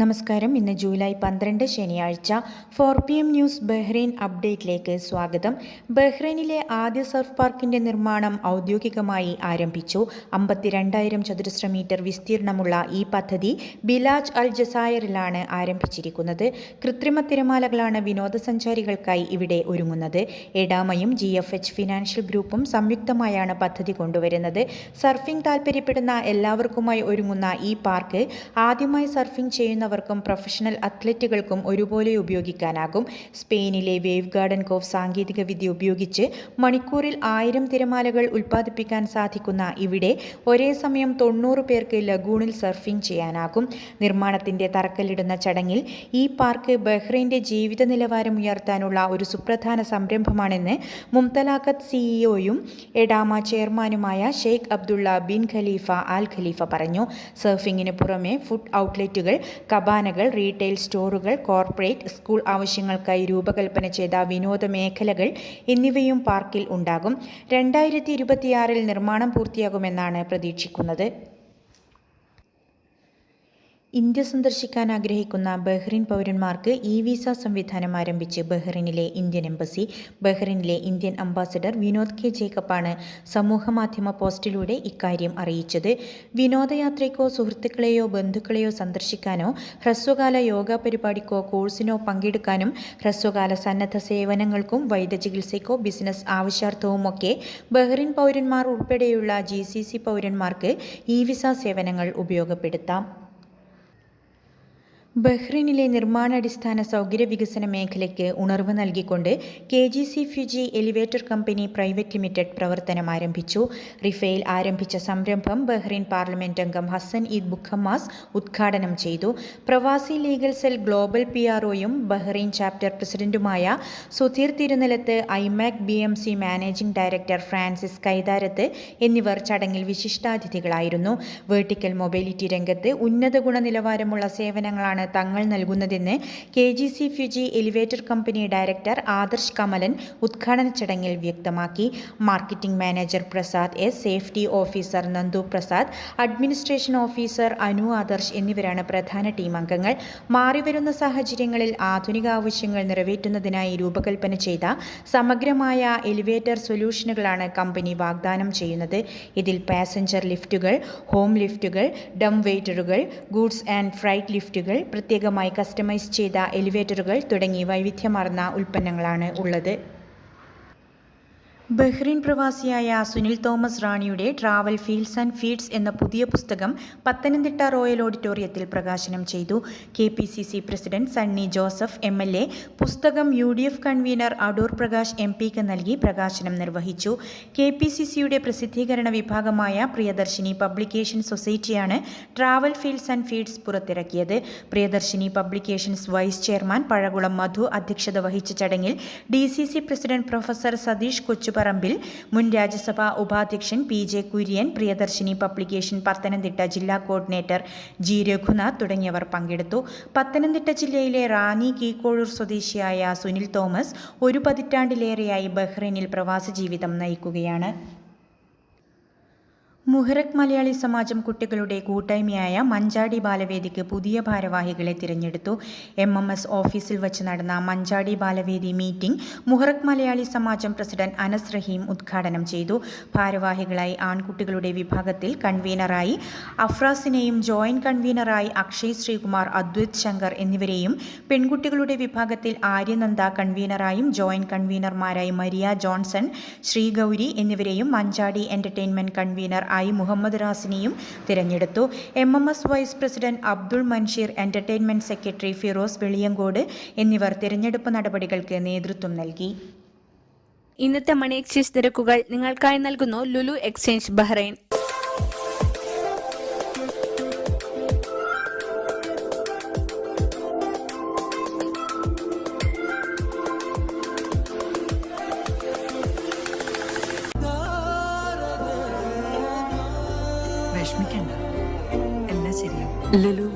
നമസ്കാരം. ഇന്ന് ജൂലൈ പന്ത്രണ്ട് ശനിയാഴ്ച four P M news Bahrain അപ്ഡേറ്റിലേക്ക് സ്വാഗതം. ബഹ്റൈനിലെ ആദ്യ സർഫ് പാർക്കിന്റെ നിർമ്മാണം ഔദ്യോഗികമായി ആരംഭിച്ചു. അമ്പത്തിരണ്ടായിരം ചതുരശ്ര മീറ്റർ വിസ്തീർണമുള്ള ഈ പദ്ധതി ബിലാജ് അൽ ജസായറിലാണ് ആരംഭിച്ചിരിക്കുന്നത്. കൃത്രിമ തിരമാലകളാണ് വിനോദസഞ്ചാരികൾക്കായി ഇവിടെ ഒരുങ്ങുന്നത്. എഡാമയും ജി എഫ് എച്ച് ഫിനാൻഷ്യൽ ഗ്രൂപ്പും സംയുക്തമായാണ് പദ്ധതി കൊണ്ടുവരുന്നത്. സർഫിംഗ് താൽപ്പര്യപ്പെടുന്ന എല്ലാവർക്കുമായി ഒരുങ്ങുന്ന ഈ പാർക്ക് ആദ്യമായി സർഫിംഗ് ചെയ്യുന്നവർക്കും പ്രൊഫഷണൽ അത്ലറ്റുകൾക്കും ഒരുപോലെ ഉപയോഗിക്കാനാകും. സ്പെയിനിലെ വേവ് ഗാർഡൻ കോഫ് സാങ്കേതിക വിദ്യ ഉപയോഗിച്ച് മണിക്കൂറിൽ ആയിരം തിരമാലകൾ ഉൽപ്പാദിപ്പിക്കാൻ സാധിക്കുന്ന ഇവിടെ ഒരേ സമയം തൊണ്ണൂറ് പേർക്ക് ലഗൂണിൽ സർഫിംഗ് ചെയ്യാനാകും. നിർമ്മാണത്തിന്റെ തറക്കല്ലിടുന്ന ചടങ്ങിൽ ഈ പാർക്ക് ബഹ്റൈന്റെ ജീവിത നിലവാരം ഉയർത്താനുള്ള ഒരു സുപ്രധാന സംരംഭമാണെന്ന് മുംതലാഖത്ത് സിഇഒയും എഡാമ ചെയർമാനുമായ Sheikh Abdulla bin Khalifa Al Khalifa പറഞ്ഞു. സർഫിംഗിന് പുറമെ ഫുഡ് ഔട്ട്ലെറ്റുകൾ കബാനകൾ റീറ്റെയിൽ സ്റ്റോറുകൾ കോർപ്പറേറ്റ് സ്കൂൾ ആവശ്യങ്ങൾക്കായി രൂപകൽപ്പന ചെയ്ത വിനോദ മേഖലകൾ എന്നിവയും പാർക്കിൽ ഉണ്ടാകും. രണ്ടായിരത്തി ഇരുപത്തിയാറിൽ നിർമ്മാണം പൂർത്തിയാകുമെന്നാണ് പ്രതീക്ഷിക്കുന്നത്. ഇന്ത്യ സന്ദർശിക്കാൻ ആഗ്രഹിക്കുന്ന ബഹ്റിൻ പൗരന്മാർക്ക് ഇ വിസ സംവിധാനം ആരംഭിച്ച് ബഹ്റിനിലെ ഇന്ത്യൻ എംബസി ബഹ്റിനിലെ ഇന്ത്യൻ അംബാസഡർ വിനോദ് കെ ജേക്കബാണ് സമൂഹമാധ്യമ പോസ്റ്റിലൂടെ ഇക്കാര്യം അറിയിച്ചത്. വിനോദയാത്രയ്ക്കോ സുഹൃത്തുക്കളെയോ ബന്ധുക്കളെയോ സന്ദർശിക്കാനോ ഹ്രസ്വകാല യോഗ പരിപാടിക്കോ കോഴ്സിനോ പങ്കെടുക്കാനും ഹ്രസ്വകാല സന്നദ്ധ സേവനങ്ങൾക്കും വൈദ്യചികിത്സയ്ക്കോ ബിസിനസ് ആവശ്യാർത്ഥവുമൊക്കെ ബഹ്റിൻ പൗരന്മാർ ഉൾപ്പെടെയുള്ള ജി പൗരന്മാർക്ക് ഇ വിസ സേവനങ്ങൾ ഉപയോഗപ്പെടുത്താം. ബഹ്റിനിലെ നിർമ്മാണാടിസ്ഥാന സൗകര്യ വികസന മേഖലയ്ക്ക് ഉണർവ് നൽകിക്കൊണ്ട് K G C Fuji elevator company private limited പ്രവർത്തനം ആരംഭിച്ചു. റിഫയിൽ ആരംഭിച്ച സംരംഭം ബഹ്റിൻ പാർലമെന്റ് അംഗം ഹസൻ ഈദ് ബുഖമ്മാസ് ഉദ്ഘാടനം ചെയ്തു. പ്രവാസി ലീഗൽ സെൽ ഗ്ലോബൽ പി ആർഒയും ബഹ്റിൻ ചാപ്റ്റർ പ്രസിഡന്റുമായ Sudheer Thirunilath IMAC B M C managing director Francis Kaitharath എന്നിവർ ചടങ്ങിൽ വിശിഷ്ടാതിഥികളായിരുന്നു. വേർട്ടിക്കൽ മൊബൈലിറ്റി രംഗത്ത് ഉന്നത ഗുണനിലവാരമുള്ള സേവനങ്ങളാണ് തങ്ങൾ നൽകുന്നതെന്ന് K G C Fuji elevator company director Adarsh Kamalan ഉദ്ഘാടന ചടങ്ങിൽ വ്യക്തമാക്കി. Marketing manager Prasad S safety officer Nandu Prasad administration officer Anu Adarsh എന്നിവരാണ് പ്രധാന ടീം അംഗങ്ങൾ. മാറിവരുന്ന സാഹചര്യങ്ങളിൽ ആധുനിക ആവശ്യങ്ങൾ നിറവേറ്റുന്നതിനായി രൂപകൽപ്പന ചെയ്ത സമഗ്രമായ എലിവേറ്റർ സൊല്യൂഷനുകളാണ് കമ്പനി വാഗ്ദാനം ചെയ്യുന്നത്. ഇതിൽ പാസഞ്ചർ ലിഫ്റ്റുകൾ ഹോം ലിഫ്റ്റുകൾ ഡം വെയിറ്ററുകൾ ഗൂഡ്സ് ആൻഡ് ഫ്രൈറ്റ് ലിഫ്റ്റുകൾ പ്രത്യേകമായി കസ്റ്റമൈസ് ചെയ്ത എലിവേറ്ററുകൾ തുടങ്ങി വൈവിധ്യമാർന്ന ഉൽപ്പന്നങ്ങളാണ് ഉള്ളത്. ബഹ്റിൻ പ്രവാസിയായ സുനിൽ തോമസ് റാണിയുടെ ട്രാവൽ ഫീൽഡ്സ് ആൻഡ് ഫീഡ്സ് എന്ന പുതിയ പുസ്തകം പത്തനംതിട്ട റോയൽ ഓഡിറ്റോറിയത്തിൽ പ്രകാശനം ചെയ്തു. K P C C president Sunny Joseph M L A പുസ്തകം U D F convener Adoor Prakash M പിക്ക് നൽകി പ്രകാശനം നിർവഹിച്ചു. കെ പി സി സിയുടെ പ്രസിദ്ധീകരണ വിഭാഗമായ പ്രിയദർശിനി പബ്ലിക്കേഷൻ സൊസൈറ്റിയാണ് ട്രാവൽ ഫീൽഡ്സ് ആൻഡ് ഫീഡ്സ് പുറത്തിറക്കിയത്. Priyadarshini publications vice chairman Pazhakulam Madhu അധ്യക്ഷത വഹിച്ച ചടങ്ങിൽ D C C president professor Satheesh Kochuparambil മുൻ രാജ്യസഭാ ഉപാധ്യക്ഷൻ P J Kurien Priyadarshini publication Pathanamthitta ജില്ലാ കോർഡിനേറ്റർ ജി രഘുനാഥ് തുടങ്ങിയവർ പങ്കെടുത്തു. പത്തനംതിട്ട ജില്ലയിലെ റാന്നി കീക്കോഴൂർ സ്വദേശിയായ സുനിൽ തോമസ് ഒരു പതിറ്റാണ്ടിലേറെയായി ബഹ്റൈനിൽ പ്രവാസ ജീവിതം നയിക്കുകയാണ്. മുഹറക് മലയാളി സമാജം കുട്ടികളുടെ കൂട്ടായ്മയായ മഞ്ചാടി ബാലവേദിക്ക് പുതിയ ഭാരവാഹികളെ തിരഞ്ഞെടുത്തു. എം എം എസ് ഓഫീസിൽ വച്ച് നടന്ന Manjadi Balavedi meeting Muharraq Malayali Samajam president Anas Raheem ഉദ്ഘാടനം ചെയ്തു. ഭാരവാഹികളായി ആൺകുട്ടികളുടെ വിഭാഗത്തിൽ കൺവീനറായി അഫ്രാസിനെയും ജോയിന്റ് കൺവീനറായി അക്ഷയ് ശ്രീകുമാർ അദ്വൈത് ശങ്കർ എന്നിവരെയും പെൺകുട്ടികളുടെ വിഭാഗത്തിൽ ആര്യനന്ദ കൺവീനറായും ജോയിന്റ് കൺവീനർമാരായി മരിയ ജോൺസൺ ശ്രീഗൗരി എന്നിവരെയും മഞ്ചാടി എന്റർടൈൻമെന്റ് കൺവീനർ ആയി മുഹമ്മദ് റാസിനെയും തിരഞ്ഞെടുത്തു. M M S vice president Abdul Mansheer entertainment secretary Firoz Veliyankode എന്നിവർ തിരഞ്ഞെടുപ്പ് നടപടികൾക്ക് നേതൃത്വം നൽകി. ഇന്നത്തെ മണി എക്സ്ചേഞ്ച് നിരക്കുകൾ നിങ്ങൾക്കായി നൽകുന്നു Lulu exchange Bahrain. Lulu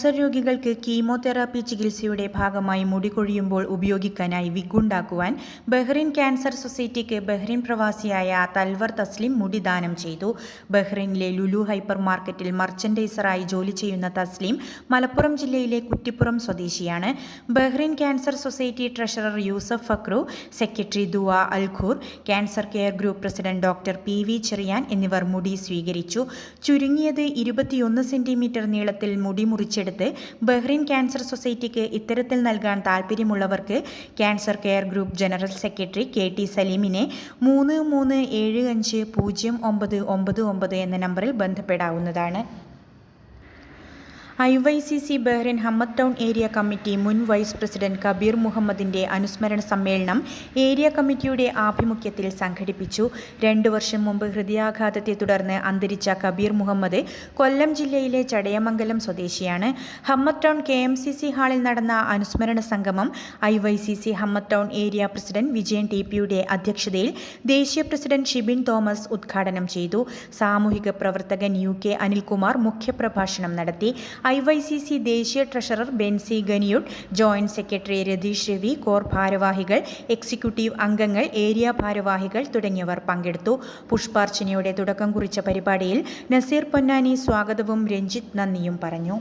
cancer രോഗികൾക്ക് കീമോതെറാപ്പി ചികിത്സയുടെ ഭാഗമായി മുടികൊഴിയുമ്പോൾ ഉപയോഗിക്കാനായി വിഗുണ്ടാക്കുവാൻ ബഹ്റിൻ ക്യാൻസർ സൊസൈറ്റിക്ക് ബഹ്റിൻ പ്രവാസിയായ തൽവർ തസ്ലിം മുടി ദാനം ചെയ്തു. ബഹ്റിനിലെ ലുലു ഹൈപ്പർ മാർക്കറ്റിൽ മർച്ചൻഡൈസറായി ജോലി ചെയ്യുന്ന തസ്ലിം മലപ്പുറം ജില്ലയിലെ കുറ്റിപ്പുറം സ്വദേശിയാണ്. Bahrain cancer society treasurer Yusuf Fakhroo secretary Dua Alkhoor cancer care group president doctor P V Cherian എന്നിവർ മുടി സ്വീകരിച്ചു. ചുരുങ്ങിയത് ഇരുപത്തിയൊന്ന് സെന്റിമീറ്റർ നീളത്തിൽ മുടി മുറിച്ചെടുത്ത് ബഹ്റിൻ ക്യാൻസർ സൊസൈറ്റിക്ക് ഇത്തരത്തിൽ നൽകാൻ താൽപ്പര്യമുള്ളവർക്ക് cancer care group general secretary K T സലീമിനെ മൂന്ന് മൂന്ന് ഏഴ് അഞ്ച് പൂജ്യം ഒമ്പത് ഒമ്പത് ഒമ്പത് എന്ന നമ്പറിൽ ബന്ധപ്പെടാവുന്നതാണ്. I Y C C Bahrain Hamad town area committee മുൻ വൈസ് പ്രസിഡന്റ് കബീർ മുഹമ്മദിന്റെ അനുസ്മരണ സമ്മേളനം ഏരിയ കമ്മിറ്റിയുടെ ആഭിമുഖ്യത്തിൽ സംഘടിപ്പിച്ചു. രണ്ടു വർഷം മുമ്പ് ഹൃദയാഘാതത്തെ തുടർന്ന് അന്തരിച്ച കബീർ മുഹമ്മദ് കൊല്ലം ജില്ലയിലെ ചടയമംഗലം സ്വദേശിയാണ്. Hamad town K M C C ഹാളിൽ നടന്ന അനുസ്മരണ സംഗമം I Y C C Hamad town area president Vijayan T പിയുടെ അധ്യക്ഷതയിൽ ദേശീയ പ്രസിഡന്റ് ഷിബിൻ തോമസ് ഉദ്ഘാടനം ചെയ്തു. സാമൂഹിക പ്രവർത്തകൻ യു കെ അനിൽകുമാർ മുഖ്യപ്രഭാഷണം നടത്തി. ഐ വൈ സി സി ദേശീയ ട്രഷറർ ബെൻസി ഗനിയുഡ് joint secretary Ratheesh Ravi core ഭാരവാഹികൾ എക്സിക്യൂട്ടീവ് അംഗങ്ങൾ ഏരിയ ഭാരവാഹികൾ തുടങ്ങിയവർ പങ്കെടുത്തു. പുഷ്പാർച്ചനയുടെ തുടക്കം കുറിച്ച പരിപാടിയിൽ നസീർ പൊന്നാനി സ്വാഗതവും രഞ്ജിത്ത് നന്ദിയും പറഞ്ഞു.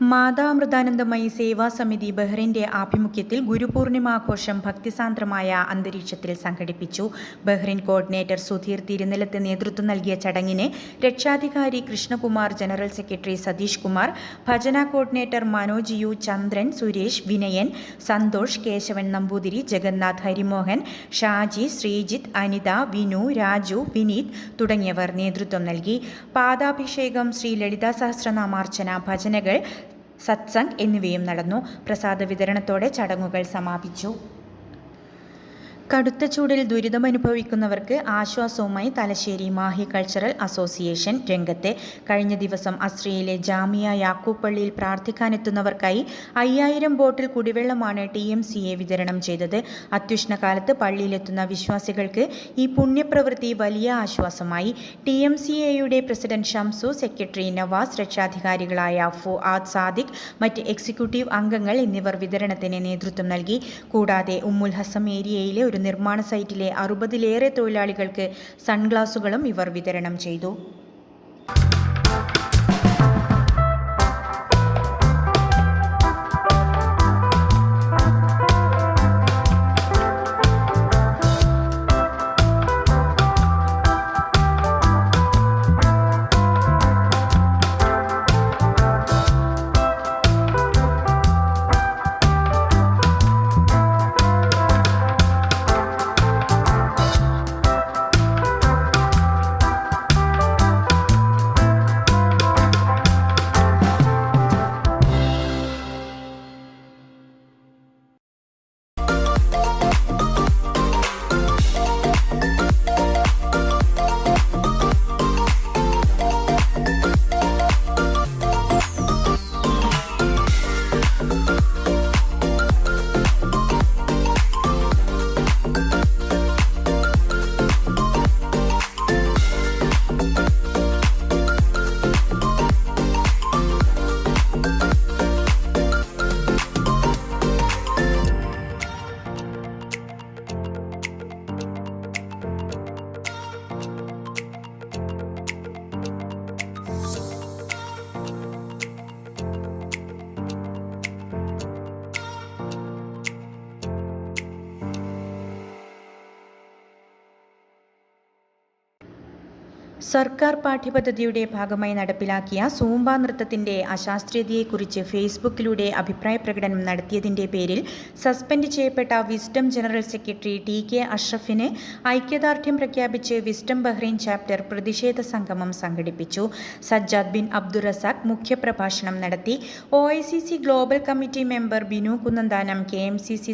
മാതാമൃതാനന്ദമയി സേവാ സമിതി ബഹ്റിന്റെ ആഭിമുഖ്യത്തിൽ ഗുരുപൂർണിമാഘോഷം ഭക്തിസാന്ദ്രമായ അന്തരീക്ഷത്തിൽ സംഘടിപ്പിച്ചു. ബഹ്റിൻ കോർഡിനേറ്റർ സുധീർ തിരുനിലത്ത് നേതൃത്വം നൽകിയ ചടങ്ങിന് രക്ഷാധികാരി കൃഷ്ണകുമാർ ജനറൽ സെക്രട്ടറി സതീഷ് കുമാർ ഭജന കോർഡിനേറ്റർ മനോജ് യു ചന്ദ്രൻ സുരേഷ് വിനയൻ സന്തോഷ് കേശവൻ നമ്പൂതിരി ജഗന്നാഥ് ഹരിമോഹൻ ഷാജി ശ്രീജിത്ത് അനിത വിനു രാജു വിനീത് തുടങ്ങിയവർ നേതൃത്വം നൽകി. പാദാഭിഷേകം ശ്രീ ലളിതാ സഹസ്രനാമാർച്ചന ഭജനകൾ സത്സംഗ് എന്നിവയും നടന്നു. പ്രസാദ വിതരണത്തോടെ ചടങ്ങുകൾ സമാപിച്ചു. കടുത്ത ചൂടിൽ ദുരിതമനുഭവിക്കുന്നവർക്ക് ആശ്വാസവുമായി തലശ്ശേരി മാഹി കൾച്ചറൽ അസോസിയേഷൻ രംഗത്തെ കഴിഞ്ഞ ദിവസം അസ്രിയയിലെ ജാമിയ യാക്കൂപ്പള്ളിയിൽ പ്രാർത്ഥിക്കാനെത്തുന്നവർക്കായി അയ്യായിരം ബോട്ടിൽ കുടിവെള്ളമാണ് ടി എം സി എ വിതരണം ചെയ്തത്. അത്യുഷ്ണകാലത്ത് പള്ളിയിലെത്തുന്ന വിശ്വാസികൾക്ക് ഈ പുണ്യപ്രവൃത്തി വലിയ ആശ്വാസമായി. ടി എം സി എയുടെ പ്രസിഡന്റ് ഷംസു സെക്രട്ടറി നവാസ് രക്ഷാധികാരികളായ ഫുആദ് സാദിഖ് മറ്റ് എക്സിക്യൂട്ടീവ് അംഗങ്ങൾ എന്നിവർ വിതരണത്തിന് നേതൃത്വം നൽകി. കൂടാതെ ഉമ്മുൽ ഹസം ഏരിയയിലെ ഒരു നിർമ്മാണ സൈറ്റിലെ അറുപതിലേറെ തൊഴിലാളികൾക്ക് സൺഗ്ലാസുകളും ഇവർ വിതരണം ചെയ്തു. സർക്കാർ പാഠ്യപദ്ധതിയുടെ ഭാഗമായി നടപ്പിലാക്കിയ സൂംബ നൃത്തത്തിന്റെ അശാസ്ത്രീയതയെക്കുറിച്ച് ഫേസ്ബുക്കിലൂടെ അഭിപ്രായ പ്രകടനം നടത്തിയതിന്റെ പേരിൽ സസ്പെൻഡ് ചെയ്യപ്പെട്ട wisdom general secretary T K അഷ്റഫിന് ഐക്യദാർഢ്യം പ്രഖ്യാപിച്ച് വിസ്ഡം ബഹ്റൈൻ ചാപ്റ്റർ പ്രതിഷേധ സംഗമം സംഘടിപ്പിച്ചു. സജ്ജാദ് ബിൻ അബ്ദുറസാഖ് മുഖ്യപ്രഭാഷണം നടത്തി. O global committee member Binu Kunnanthanam K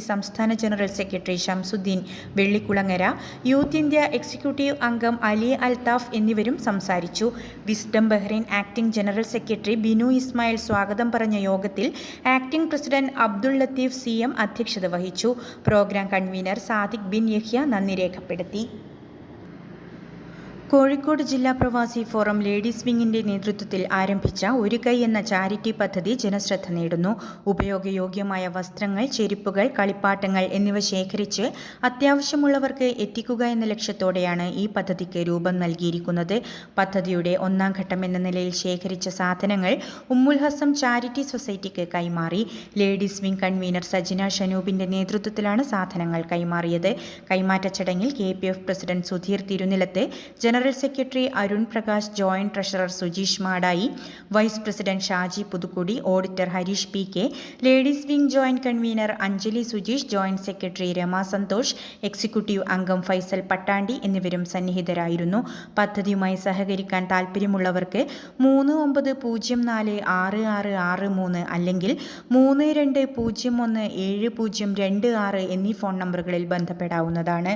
സംസ്ഥാന general secretary Shamsudheen Vellikulangara youth India executive അംഗം അലി അൽതാഫ് എന്നിവരും സംസാരിച്ചു. Wisdom Bahrain acting general secretary Binu Ismail സ്വാഗതം പറഞ്ഞ യോഗത്തിൽ acting president Abdul Latheef C M അധ്യക്ഷത വഹിച്ചു. പ്രോഗ്രാം കൺവീനർ സാദിഖ് ബിൻ യഹ്യ നന്ദി രേഖപ്പെടുത്തി. കോഴിക്കോട് ജില്ലാ പ്രവാസി ഫോറം ലേഡീസ് വിങ്ങിന്റെ നേതൃത്വത്തിൽ ആരംഭിച്ച ഒരു കൈ എന്ന ചാരിറ്റി പദ്ധതി ജനശ്രദ്ധ നേടുന്നു. ഉപയോഗയോഗ്യമായ വസ്ത്രങ്ങൾ ചെരുപ്പുകൾ കളിപ്പാട്ടങ്ങൾ എന്നിവ ശേഖരിച്ച് അത്യാവശ്യമുള്ളവർക്ക് എത്തിക്കുക എന്ന ലക്ഷ്യത്തോടെയാണ് ഈ പദ്ധതിക്ക് രൂപം നൽകിയിരിക്കുന്നത്. പദ്ധതിയുടെ ഒന്നാം ഘട്ടം എന്ന നിലയിൽ ശേഖരിച്ച സാധനങ്ങൾ ഉമ്മുൽ ഹസം ചാരിറ്റി സൊസൈറ്റിക്ക് കൈമാറി. ലേഡീസ് വിംഗ് കൺവീനർ സജിന ഷനൂബിന്റെ നേതൃത്വത്തിലാണ് സാധനങ്ങൾ കൈമാറിയത്. കൈമാറ്റ ചടങ്ങിൽ K president Sudheer Thirunilath general secretary Arun Prakash joint treasurer Sujeesh Madayi vice president Shaji Puthukudi auditor Harish P K ladies wing joint convener Anjali Sujeesh joint secretary Rama Santhosh executive അംഗം ഫൈസൽ പട്ടാണ്ടി എന്നിവരും സന്നിഹിതരായിരുന്നു. പദ്ധതിയുമായി സഹകരിക്കാൻ താൽപ്പര്യമുള്ളവർക്ക് മൂന്ന് ഒമ്പത് പൂജ്യം നാല് ആറ് ആറ് ആറ് മൂന്ന് അല്ലെങ്കിൽ മൂന്ന് രണ്ട് പൂജ്യം ഒന്ന് ഏഴ് പൂജ്യം രണ്ട് ആറ് എന്നീ ഫോൺ നമ്പറുകളിൽ ബന്ധപ്പെടാവുന്നതാണ്.